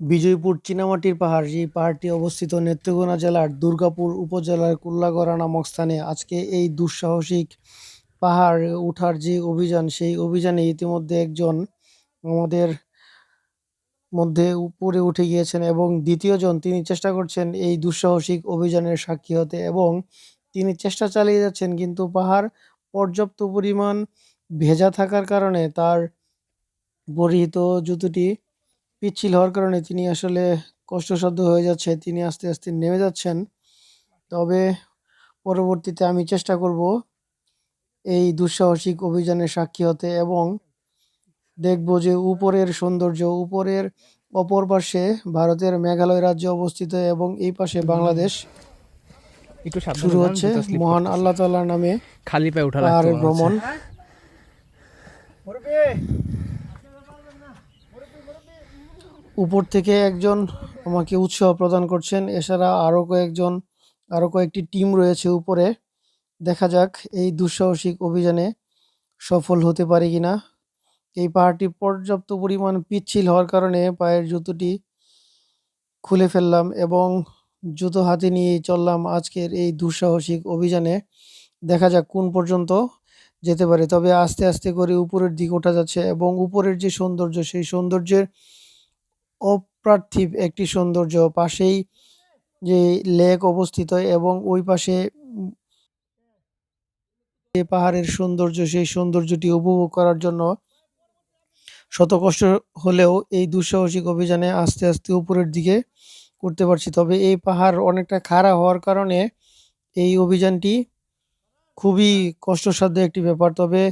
বিজয়পুর চীনামাটির পাহাড় যে পাহাড়টি অবস্থিত নেত্রকোনা জেলার দুর্গাপুর উপজেলার কুল্লাগড়া নামক স্থানে। আজকে এই দুঃসাহসিক পাহাড় ওঠার যে অভিযান, সেই অভিযানে ইতিমধ্যে একজন আমাদের মধ্যে উপরে উঠে গিয়েছেন এবং দ্বিতীয়জন তিনি চেষ্টা করছেন এই দুঃসাহসিক অভিযানের সাক্ষী হতে এবং তিনি চেষ্টা চালিয়ে যাচ্ছেন, কিন্তু পাহাড় পর্যাপ্ত পরিমাণ ভেজা থাকার কারণে তার পরিহিত জুতোটি পিচ্ছিল হওয়ার কারণে তিনি আসলে কষ্টসাধ্য হয়ে যাচ্ছে তিনি আস্তে আস্তে নেমে যাচ্ছেন। তবে পরবর্তীতে আমি চেষ্টা করব এই দুঃসাহসিক অভিযানের সাক্ষী হতে এবং দেখব যে উপরের সৌন্দর্য উপরের অপর পাশে ভারতের মেঘালয় রাজ্য অবস্থিত এবং এই পাশে বাংলাদেশ শুরু হচ্ছে মহান। আল্লাহ তাআলার নামে খালি পায়ে ওঠা লাগতো ভ্রমণ। উপর থেকে একজন আমাকে উৎসাহ প্রদান করছেন। এছাড়া আরও কয়েকজন আরও কয়েকটি টিম রয়েছে উপরে। দেখা যাক এই দুঃসাহসিক অভিযানে সফল হতে পারি কিনা। এই পাহাড়টি পর্যাপ্ত পরিমাণ পিচ্ছিল হওয়ার কারণে পায়ের জুতোটি খুলে ফেললাম এবং জুতো হাতে নিয়ে চললাম আজকের এই দুঃসাহসিক অভিযানে। দেখা যাক কোন পর্যন্ত যেতে পারে। তবে আস্তে আস্তে করে উপরের দিক ওঠা যাচ্ছে এবং উপরের যে সৌন্দর্য, সেই সৌন্দর্যের অপ্রার্থিব একটি সৌন্দর্য। পাশেই যে লেক অবস্থিত এবং ওই পাশে যে পাহাড়ের সৌন্দর্য, সেই সৌন্দর্যটি উপভোগ করার জন্য শত কষ্ট হলেও এই দুঃসাহসিক অভিযানে আস্তে আস্তে উপরের দিকে উঠতে পারছি। তবে এই পাহাড় অনেকটা খাড়া হওয়ার কারণে এই অভিযানটি খুবই কষ্টসাধ্য একটি ব্যাপার। তবে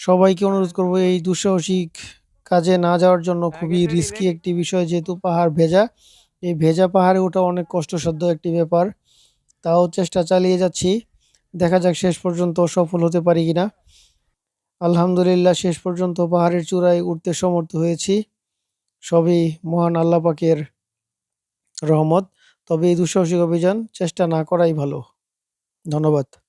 সবাইকে অনুরোধ করব এই দুঃসাহসিক কাজে না যাওয়ার জন্য খুবই রিস্কি একটি বিষয় যেহেতু পাহাড় ভেজা। এই ভেজা পাহাড়ে ওঠা অনেক কষ্টসাধ্য একটি ব্যাপার। তাও চেষ্টা চালিয়ে যাচ্ছি। দেখা যাক শেষ পর্যন্ত সফল হতে পারি কিনা। আলহামদুলিল্লাহ শেষ পর্যন্ত পাহাড়ের চূড়ায় উঠতে সমর্থ হয়েছি। সবই মহান আল্লাহ পাকের রহমত। তবে এই দুঃসাহসিক অভিযান চেষ্টা না করাই ভালো। ধন্যবাদ।